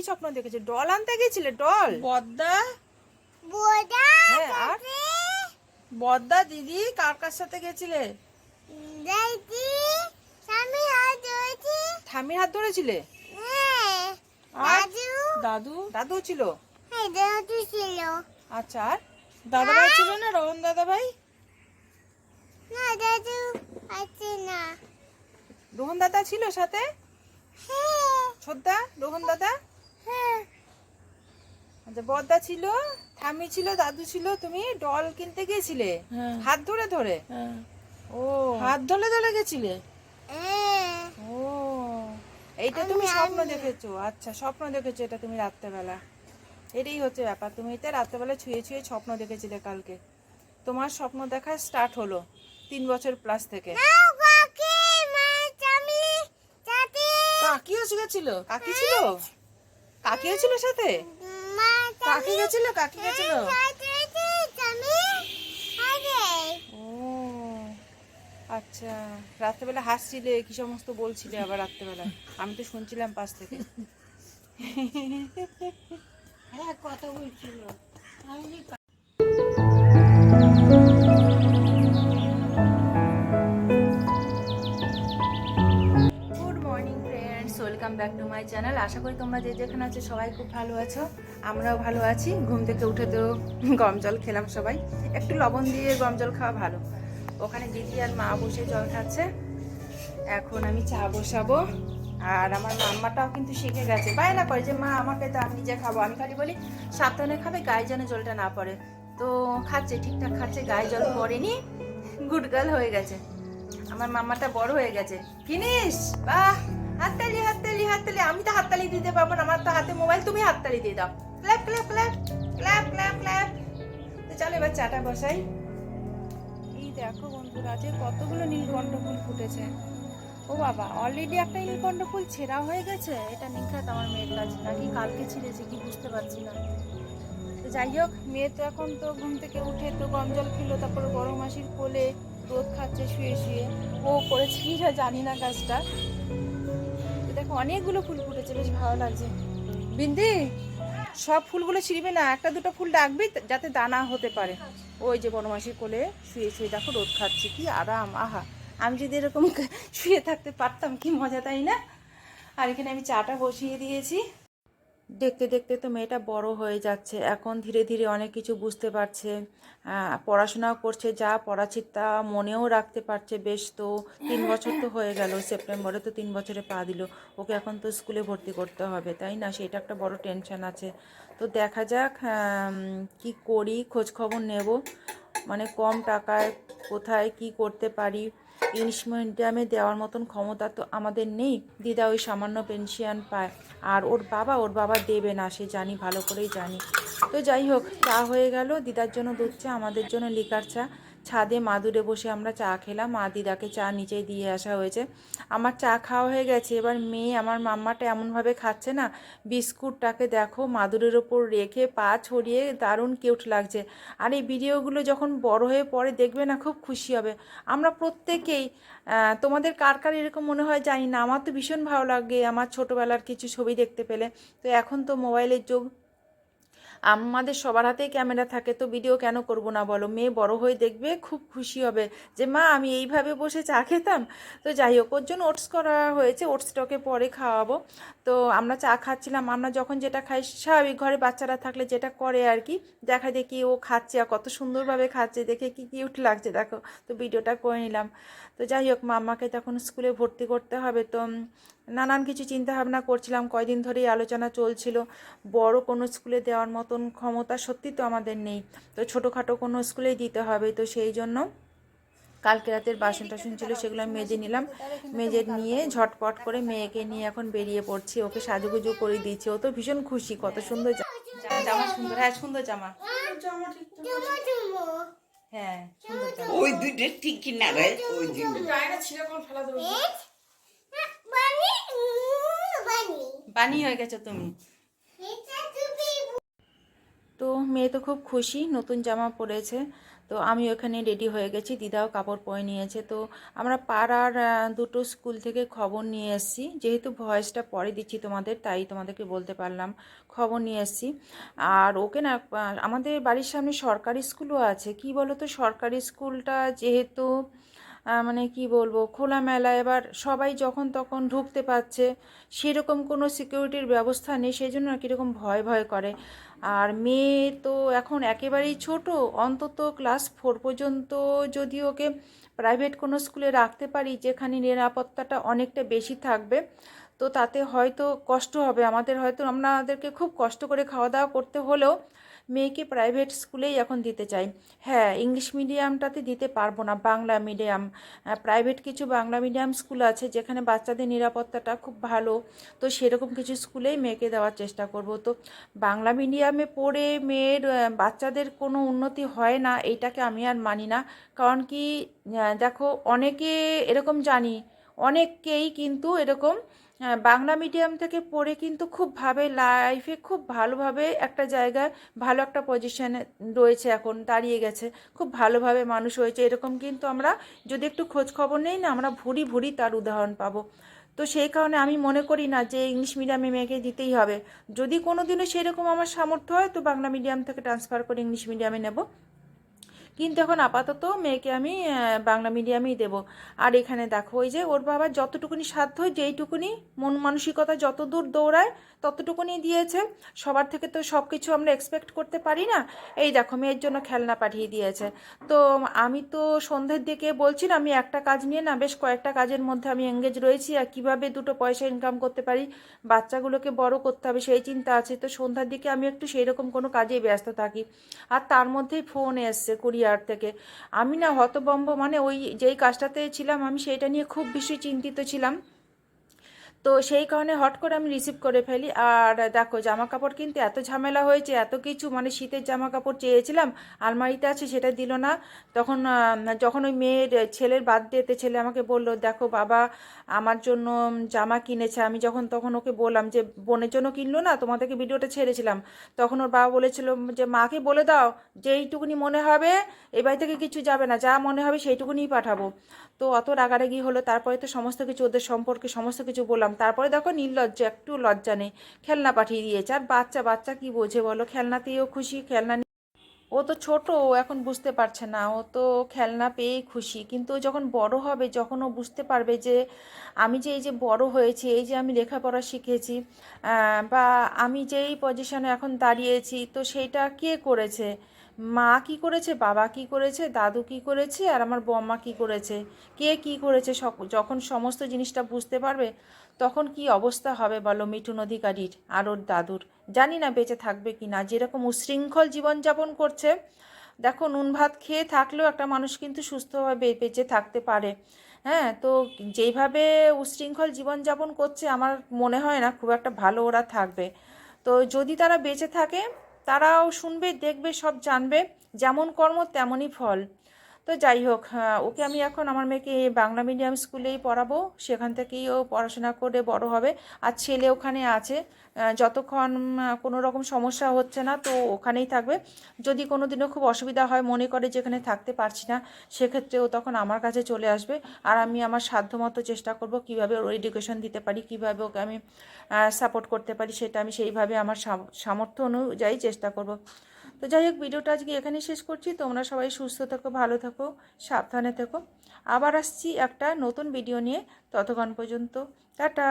কি স্বপ্ন দেখেছে? ডল আনতে গেছিলে ডল? বদ্দা? বোদা হ্যাঁ আর? বদ্দা দিদি কার কার সাথে গেছিলে? হাত ঠামির হাত ধরেছিলে? হ্যাঁ আর? দাদু। দাদু? দাদু ছিল? হ্যাঁ দাদু ছিল। আচ্ছা আর? দাদা ভাই ছিল না রোহন দাদা ভাই না দাদু আছে না। রোহন দাদা ছিল সাথে? হ্যাঁ। ছোদ্দা রোহন দাদা? আচ্ছা বদ্দা ছিল ঠামি ছিল দাদু ছিল তুমি ডল কিনতে গিয়েছিলে? হ্যাঁ। হাত ধরে ধরে? হ্যাঁ। ও হাত ধরে ধরে গেছিলে? হ্যাঁ। ও এইটা তুমি স্বপ্ন দেখেছ। আচ্ছা স্বপ্ন দেখেছ এটা তুমি রাত্রেবেলা। এটাই হচ্ছে ব্যাপার। তুমি এটা রাত্রেবেলা ছুঁয়ে ছুঁয়ে স্বপ্ন দেখেছিলে কালকে। তোমার স্বপ্ন দেখা স্টার্ট হলো তিন বছর প্লাস থেকে। কাকিও গেছিল কাকি ছিল? কাকিও হয়েছিল সাথে? কাকি গেছিল কাকি গেছিল? ও আচ্ছা। রাত্রেবেলা হাসছিলে কি সমস্ত বলছিলে আবার রাত্রেবেলা? আমি তো শুনছিলাম পাশ থেকে। হ্যাঁ কথা বলছিল। Welcome back to my channel আশা করি তোমরা যে যেখানে আছো সবাই খুব ভালো আছো। আমরাও ভালো আছি। ঘুম থেকে উঠে তো গরম জল খেলাম সবাই। একটু লবণ দিয়ে গরম জল খাওয়া ভালো। ওখানে দিদি আর মা বসে জল খাচ্ছে। এখন আমি চা বসাবো। আর আমার মাম্মাটাও কিন্তু শিখে গেছে। বায়না করে যে, মা, আমাকে তো আমি নিজে খাব। আমি খালি বলি, সাবধানে খাবে, গায়ে যেন জলটা না পড়ে। তো খাচ্ছে, ঠিকঠাক খাচ্ছে, গায়ে জল পড়েনি। গুড গার্ল হয়ে গেছে। আমার মাম্মাটা বড় হয়ে গেছে। ফিনিশ! বাহ! হাততালি হাততালি হাততালি। আমি তো হাততালি দিতে পারব না, আমার তো হাতে মোবাইল, তুমি হাততালি দিয়ে দাও। Clap clap clap clap clap clap. তো চলো এবার চাটা বসাই। এই দেখো বন্ধুরা, যে কতগুলো নীলকণ্ঠ ফুল ফুটেছে। ও বাবা অলরেডি একটা নীলকণ্ঠ ফুল ছেঁড়া হয়ে গেছে? এটা নিখাত আমার মেয়ের কাছে নাকি কালকে ছিঁড়েছে কি বুঝতে পারছি না। তো যাই হোক, মেয়ে তো এখন তো ঘুম থেকে উঠে তো গরম জল খেলো, তারপরে গরম মাসির কোলে রোদ খাচ্ছে শুয়ে শুয়ে। ও করেছে কিনা জানি না কাজটা অনেকগুলো ফুল ফুটেছে, বেশ ভালো লাগছে। বিন্দি, সব ফুলগুলো ছিঁড়বে না, একটা দুটো ফুল ডাকবি যাতে দানা হতে পারে। ওই যে বনমাসি কোলে শুয়ে শুয়ে দেখো রোদ খাচ্ছি, কি আরাম, আহা। আমি যদি এরকম শুয়ে থাকতে পারতাম, কি মজা, তাই না? আর এখানে আমি চাটা বসিয়ে দিয়েছি। দেখতে দেখতে তো মেয়েটা বড় হয়ে যাচ্ছে। এখন ধীরে ধীরে অনেক কিছু বুঝতে পারছে। পড়াশোনাও করছে, যা পড়াচ্ছি তা মনেও রাখতে পারছে। বেশ তো তিন বছর তো হয়ে গেল, সেপ্টেম্বরে তো তিন বছরে পা দিল। ওকে এখন তো স্কুলে ভর্তি করতে হবে, তাই না? সেটা একটা বড় টেনশন আছে। তো দেখা যাক কি করি, খোঁজখবর নেব। মানে কম টাকায় কোথায় কি করতে পারি? ইংলিশ মিডিয়ামে দেওয়ার মতন ক্ষমতা তো আমাদের নেই। দিদা ওই সামান্য পেনশন পায়। আর ওর বাবা ওর বাবা দেবে না, সে জানি, ভালো করেই জানি। তো যাই হোক, চা হয়ে গেল। দিদার জন্য দুধ চা, আমাদের জন্য লিকার চা। ছাদে মাদুরে বসে আমরা চা খেলাম। মা দিদাকে চা নিচে দিয়ে আসা হয়েছে। আমার চা খাওয়া হয়ে গেছে। এবার মেয়ে আমার মাম্মাটা এমনভাবে খাচ্ছে না। বিস্কুটটাকে দেখো মাদুরের ওপর রেখে পা ছড়িয়ে দারুণ কিউট লাগছে। আর এই ভিডিওগুলো যখন বড় হয়ে পরে দেখবে না খুব খুশি হবে। আমরা প্রত্যেকেই তোমাদের কার কার এরকম মনে হয় জানি না। আমার তো ভীষণ ভালো লাগে আমার ছোটোবেলার কিছু ছবি দেখতে পেলে। তো এখন তো মোবাইলের যুগ। আমাদের সবার হাতেই ক্যামেরা থাকে, তো ভিডিও কেন করব না বলো? মেয়ে বড় হয়ে দেখবে, খুব খুশি হবে যে, মা, আমি এইভাবে বসে চা খেতাম। তো যাই হোক, ওর জন্য ওটস করা হয়েছে ওটসটাকে পরে খাওয়াবো। তো আমরা চা খাচ্ছিলাম, আমরা যখন যেটা খাই, স্বাভাবিক ঘরে বাচ্চারা থাকলে যেটা করে আর কি, দেখা দেখি ও খাচ্ছে আর কত সুন্দরভাবে খাচ্ছে, দেখে কি কিউট লাগছে, দেখো। তো ভিডিওটা করে নিলাম। তো যাই হোক মাম্মাকে তখন স্কুলে ভর্তি করতে হবে, তো নানান কিছু চিন্তা ভাবনা করছিলাম কয়দিন ধরেই আলোচনা চলছিল। বড় কোনো স্কুলে দেওয়ার মতন ক্ষমতা সত্যি তো আমাদের নেই। তো ছোটোখাটো কোনো স্কুলেই দিতে হবে। তো সেই জন্য কালকে রাতের বাসন টাসন ছিল সেগুলো আমি মেজে নিলাম। মেজে নিয়ে ঝটপট করে মেয়েকে নিয়ে এখন বেরিয়ে পড়ছি। ওকে সাজুগুজু করে দিয়েছি ও তো ভীষণ খুশি। কত সুন্দর জামা। জামা সুন্দর। হ্যাঁ সুন্দর জামা। হ্যাঁ সুন্দর জামা। ওই দুইটা ঠিক কিনা রে? ওই যে বানি বানি বানি হয়ে গেছো তুমি। তো মেয়ে তো খুব খুশি, নতুন জামা পরেছে। তো আমি ওখানে রেডি হয়ে গেছি, দিদাও কাপড় পরে নিয়েছে। তো আমরা পাড়ার দুটো স্কুল থেকে খবর নিয়ে এসেছি। যেহেতু ভয়েসটা পরে দিচ্ছি তোমাদের, তাই তোমাদেরকে বলতে পারলাম। খবর নিয়ে এসেছি। আর ওকে না আমাদের বাড়ির সামনে সরকারি স্কুলও আছে। কি বলো তো সরকারি স্কুলটা যেহেতু মানে কি বলব, খোলামেলা। এবার সবাই যখন তখন ঢুকতে পারছে, সেরকম কোনো সিকিউরিটির ব্যবস্থা নেই সেই জন্য আর কীরকম ভয় ভয় করে। আর মেয়ে তো এখন একেবারেই ছোট, অন্তত ক্লাস ফোর পর্যন্ত যদি ওকে প্রাইভেট কোনো স্কুলে রাখতে পারি, যেখানে নিরাপত্তাটা অনেকটা বেশি থাকবে, তো তাতে হয়তো কষ্ট হবে। আমাদের হয়তো, আমাদেরকে খুব কষ্ট করে খাওয়া দাওয়া করতে হলেও মেয়েকে প্রাইভেট স্কুলেই এখন দিতে চাই। হ্যাঁ ইংলিশ মিডিয়ামটাতে দিতে পারব না, বাংলা মিডিয়াম প্রাইভেট কিছু বাংলা মিডিয়াম স্কুল আছে যেখানে বাচ্চাদের নিরাপত্তাটা খুব ভালো। তো সেরকম কিছু স্কুলেই মেয়েকে দেওয়ার চেষ্টা করব। তো বাংলা মিডিয়ামে পড়ে মেয়ের বাচ্চাদের কোনো উন্নতি হয় না, এইটাকে আমি আর মানি না। কারণ কি দেখো, অনেকে এরকম জানি, অনেককেই কিন্তু এরকম বাংলা মিডিয়াম থেকে পড়ে কিন্তু খুব ভাবে লাইফে খুব ভালোভাবে একটা জায়গায় ভালো একটা পজিশনে রয়েছে এখন, দাঁড়িয়ে গেছে। খুব ভালোভাবে মানুষ হয়েছে। এরকম কিন্তু আমরা যদি একটু খোঁজ খবর নেই না, আমরা ভুরি ভুরি তার উদাহরণ পাবো। তো সেই কারণে আমি মনে করি না যে ইংলিশ মিডিয়ামে মেয়েকে দিতেই হবে। যদি কোনো দিনও সেরকম আমার সামর্থ্য হয়, তো বাংলা মিডিয়াম থেকে ট্রান্সফার করে ইংলিশ মিডিয়ামে নেব। কিন্তু এখন আপাতত মেয়েকে আমি বাংলা মিডিয়ামেই দেব। আর এখানে দেখো, ওই যে ওর বাবার যতটুকুনি সাধ্য, যেইটুকুনি মন মানসিকতা যত দূর দৌড়ায় ততটুকুনি দিয়েছে। সবার থেকে তো সব কিছু আমরা এক্সপেক্ট করতে পারি না। এই দেখো, মেয়ের জন্য খেলনা পাঠিয়ে দিয়েছে। তো আমি তো সন্ধ্যের দিকে বলছি না আমি একটা কাজ নিয়ে না বেশ কয়েকটা কাজের মধ্যে আমি এঙ্গেজ রয়েছি আর কীভাবে দুটো পয়সা ইনকাম করতে পারি, বাচ্চাগুলোকে বড় করতে হবে সেই চিন্তা আছে। তো সন্ধ্যার দিকে আমি একটু সেই রকম কোনো কাজেই ব্যস্ত থাকি। আর তার মধ্যেই ফোন এসছে কুরিয়ার থেকে। আমি না হতবম্ব মানে ওই যেই কাজটাতে ছিলাম, আমি সেইটা নিয়ে খুব বেশি চিন্তিত ছিলাম। তো সেই কারণে হট করে আমি রিসিভ করে ফেলি। আর দেখো জামা কাপড় কিনতে এত ঝামেলা হয়েছে, এত কিছু মানে শীতের জামা কাপড় চেয়েছিলাম, আলমারিতে আছে সেটা দিল না। তখন যখন ওই মেয়ের ছেলের বার্থডেতে ছেলে আমাকে বলল, দেখো বাবা, আমার জন্য জামা কিনেছে। আমি যখন, তখন ওকে বললাম যে, বোনের জন্য কিনলো না, তোমাদেরকে ভিডিওটা ছেড়েছিলাম। তখন ওর বাবা বলেছিল যে, মাকে বলে দাও যে, এইটুকুনি মনে হবে, এ বাড়ি থেকে কিছু যাবে না, যা মনে হবে সেইটুকুনিই পাঠাবো। তো অত রাগারাগি হলো, তারপরে তো সমস্ত কিছু, ওদের সম্পর্কে সমস্ত কিছু বললাম। তারপরে দেখো নির্লজ্জ একটু লজ্জা নেই। খেলনা পাঠিয়ে দিয়েছে। আর বাচ্চা বাচ্চা কি বোঝে বলো? খেলনাতেও খুশি, খেলনা ও তো ছোট, ও এখন বুঝতে পারছে না। ও তো খেলনা পেয়েই খুশি। কিন্তু যখন বড় হবে, যখন ও বুঝতে পারবে যে আমি যে এই যে বড় হয়েছি, এই যে আমি লেখাপড়া শিখেছি বা আমি যেই পজিশনে এখন দাঁড়িয়েছি, তো সেইটা কে করেছে? মা কি করেছে? বাবা কি করেছে? দাদু কি করেছে? আর আমার বম্মা কি করেছে? কে কি করেছে? যখন সমস্ত জিনিসটা বুঝতে পারবে তখন কি অবস্থা হবে বলো মিঠুন অধিকারীর? আর ওর দাদুর। জানি না বেঁচে থাকবে কি না যেরকম উশৃঙ্খল জীবনযাপন করছে। দেখো, নুন ভাত খেয়ে থাকলেও একটা মানুষ কিন্তু সুস্থভাবে বেঁচে থাকতে পারে। হ্যাঁ তো যেইভাবে উশৃঙ্খল জীবনযাপন করছে, আমার মনে হয় না খুব একটা ভালো ওরা থাকবে। তো যদি তারা বেঁচে থাকে, তারাও শুনবে, দেখবে, সব জানবে। যেমন কর্ম, তেমনই ফল। তো যাই হোক ওকে আমি এখন আমার মেয়েকে বাংলা মিডিয়াম স্কুলেই পড়াবো। সেখান থেকেই ও পড়াশোনা করে বড় হবে। আর ছেলে ওখানে আছে। যতক্ষণ কোনো রকম সমস্যা হচ্ছে না, তো ওখানেই থাকবে। যদি কোনো দিনও খুব অসুবিধা হয়, মনে করে যেখানে থাকতে পারছি না, সেক্ষেত্রে ও তখন আমার কাছে চলে আসবে। আর আমি আমার সাধ্যমতো চেষ্টা করব কীভাবে ওর এডুকেশন দিতে পারি, কীভাবে ওকে আমি সাপোর্ট করতে পারি, সেটা আমি সেইভাবে আমার সাম- সামর্থ্য অনুযায়ী চেষ্টা করব। তো যাই হোক, ভিডিওটা আজকে এখানে শেষ করছি। তোমরা সবাই সুস্থ থাকো, ভালো থাকো, সাবধানে থেকো। আবার আসছি একটা নতুন ভিডিও নিয়ে ততক্ষণ পর্যন্ত। টাটা!